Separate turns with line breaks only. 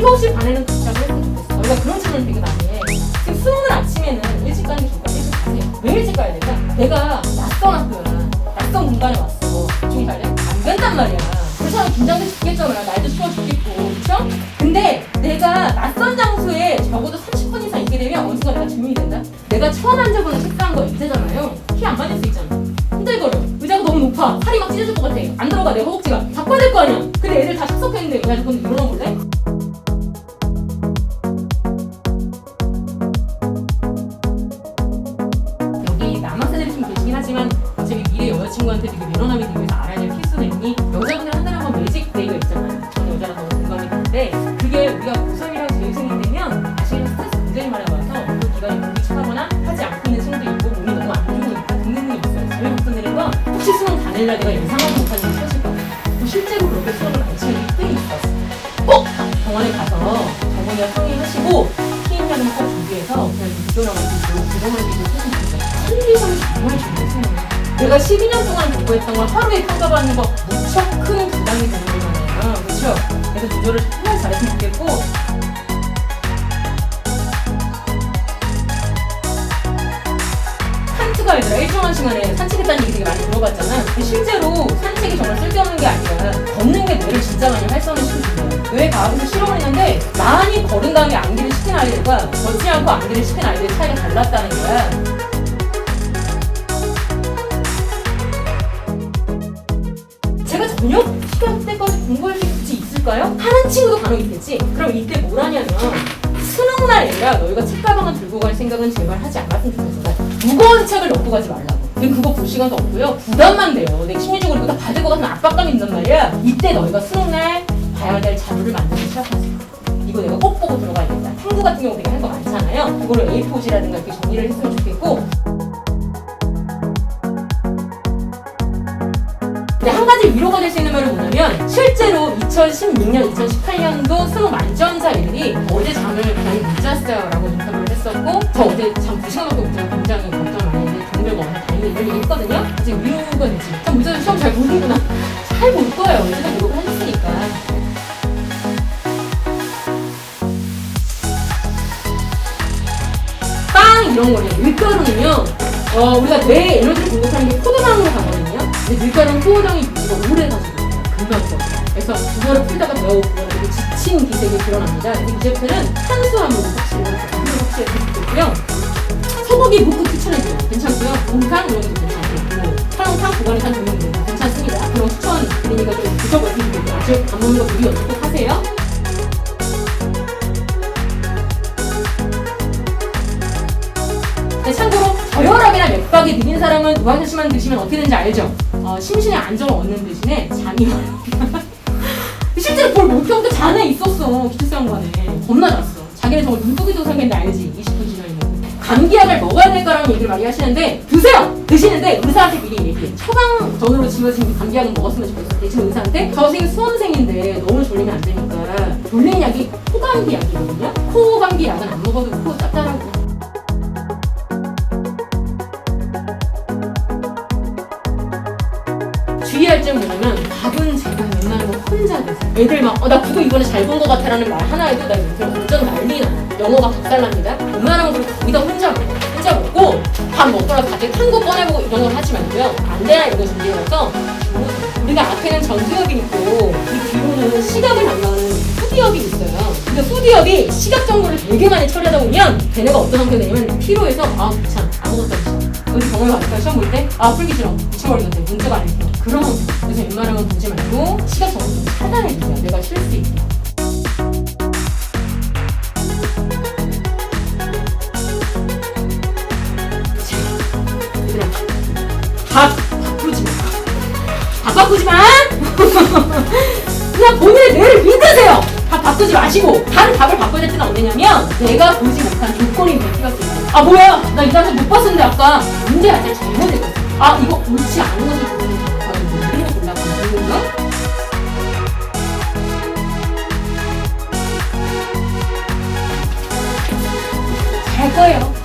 7시 반에는 도착을 했으면 좋겠어. 우리가 그런 질문을 되게 많이 해. 지금 수능은 아침에는 일찍 가는 게 좋을까? 일찍 가세요. 왜 일찍 가야 될까? 내가 낯선 학교야. 낯선 공간에 왔어. 종이 갈래? 안 된단 말이야. 그래서 긴장돼 죽겠잖아. 날도 추워 죽겠고. 그쵸? 근데 내가 낯선 장소에 적어도 30분 이상 있게 되면 어느 순간 내가 증명이 된다? 내가 처음 앉아보는 책상과 의자잖아요. 키 안 맞을 수 있잖아. 흔들거려. 의자가 너무 높아. 팔이 막 찢어질 것 같아. 안 들어가. 내 허벅지가. 바꿔야 될 거 아니야. 근데 애들 다 착석했는데 야, 그건 일어나 볼래? 못한 일이 터질까 봐. 또 실제로 그렇게 수능을 안 치는 일등이 있었어. 꼭 병원에 가서 전문의와 상의하시고 피임약을 꼭 준비해서 그냥 비교나가지고 부정하기도 했으면 좋겠어요. 심리상이 정말 중요해요. 내가 12년 동안 공부했던 걸 하루에 평가받는 거 무척 큰 부담이 되는 거잖아요. 그렇죠? 그래서 조절을 정말 잘했으면 좋겠고 얘들아 일정한 시간에 산책했다는 얘기 되게 많이 들어봤잖아. 근데 실제로 산책이 정말 쓸데없는 게 아니라 걷는 게 뇌를 진짜 많이 활성화 시켜준대요. 뇌 과학에서 실험을 했는데 많이 걸은 다음에 암기를 시킨 아이들과 걷지 않고 암기를 시킨 아이들의 차이가 달랐다는 거야. 제가 저녁 시간 때까지 공부할 수 있을까요? 하는 친구도 간혹 있겠지. 그럼 이때 뭘 하냐면 애라 너희가 책가방을 들고 갈 생각은 제발 하지 않았으면 좋겠어. 무거운 책을 넣고 가지 말라고. 근데 그거 볼 시간도 없고요. 부담만 돼요. 내가 심리적으로 이거 다 받을 것 같은 압박감이 있단 말이야. 이때 너희가 수능날 봐야 될 자료를 만들기 시작하세요. 이거 내가 꼭 보고 들어가야겠다. 탐구 같은 경우 되게 할 거 많잖아요. 그거를 A4지라든가 이렇게 정리를 했으면 좋겠고 한 가지 위로가 될 수 있는 말은 뭐냐면 실제로 2016년, 2018년도 수능 만점자들이 못 잤어요 라고 인터뷰를 했었고 저 어제 잠 2시간 밖에 못 자고 굉장히 걱정 많이 했는데 동료가 오늘 다행히 이런 얘기 했거든요. 위로가 되지 잠못 자서 시험 잘 보는구나. 잘 볼 거예요. 제가 노력을 하셨으니까. 빵! 이런 거예요 밀가루는요 어, 우리가 뇌에 에너지를 공급하는 게 포도당으로 가거든요. 근데 밀가루는 포도당이 유지가 오래 가지고 써. 그래서 그거를 풀다가 배워보면 이렇게 지친 기색이 드러납니다. 근데 이제부터는 탄수화물을 확실히 확실히 드시고요. 소고기 묵국 추천해줘요. 괜찮고요. 곰탕 이런 것도 괜찮고 설렁탕, 등등 등 괜찮습니다. 그럼 추천 드리니까 좀 드셔보시면. 아직 안 먹는 거 무리 없이 꼭 하세요. 네, 참고로 저혈압이나 맥박이 느린 사람은 무한실만 드시면 어떻게 되는지 알죠? 어, 심신의 안정을 얻는 대신에 잠이 와요. 실제로 볼 목표부터 잔에 있었어 기초수영관에. 겁나 잤어. 자기는 정말 눈독이도 생겼는데 알지 20분 지나면. 감기약을 먹어야 될까라는 얘기를 많이 하시는데 드세요! 드시는데 의사한테 미리 얘기해 처방 전으로 지어진 감기약은 먹었으면 좋겠어. 대신 의사한테 저 선생님 수험생인데 너무 졸리면 안 되니까 졸린 약이 코감기 약이거든요? 코감기 약은 안 먹어도 코 짭짤하고 주의할 점은 뭐냐면 밥은 제가 웬만하면 혼자 드세요. 애들 막, 어, 나 그거 이번에 잘 본 것 같아 라는 말 하나 해도 나 요새 완전 난리 나. 영어가 박살납니다. 웬만하면 그렇게 거의 다 혼자 먹어. 혼자 먹고 밥 먹거나 다들 탄거 꺼내보고 이런 걸 하지 말고요. 안 되나 이거 준비해서 우리가 앞에는 전두엽이 있고 이 뒤로는 시각을 담당하는 후디엽이 있어요. 근데 후디엽이 시각 정보를 되게 많이 처리하다 보면 걔네가 어떤 상태가 되냐면 피로해서 아 귀찮아 아무것도 싫어. 어디 병원에 가니까 시험 볼 때 아 풀기 싫어 미쳐버리겠 문제가 아니고 그런 거 그래서 웬만하면 보지 말고 시각 정보 좀 차단해주세요. 내가 쉴 수 있게. 얘들아 밥 바꾸지 마. 밥 바꾸지 마. 그냥 본인의 뇌를 믿으세요. 밥 바꾸지 마시고 단 밥을 바꿔야 될 때는 언제냐면 내가 보지 못한 조건이 될 때가 있어요. 아 뭐야 나이 장면 못 봤었는데 아까 문제 아직 잘못했어. 아 이거 옳지 않은 것을 거예요.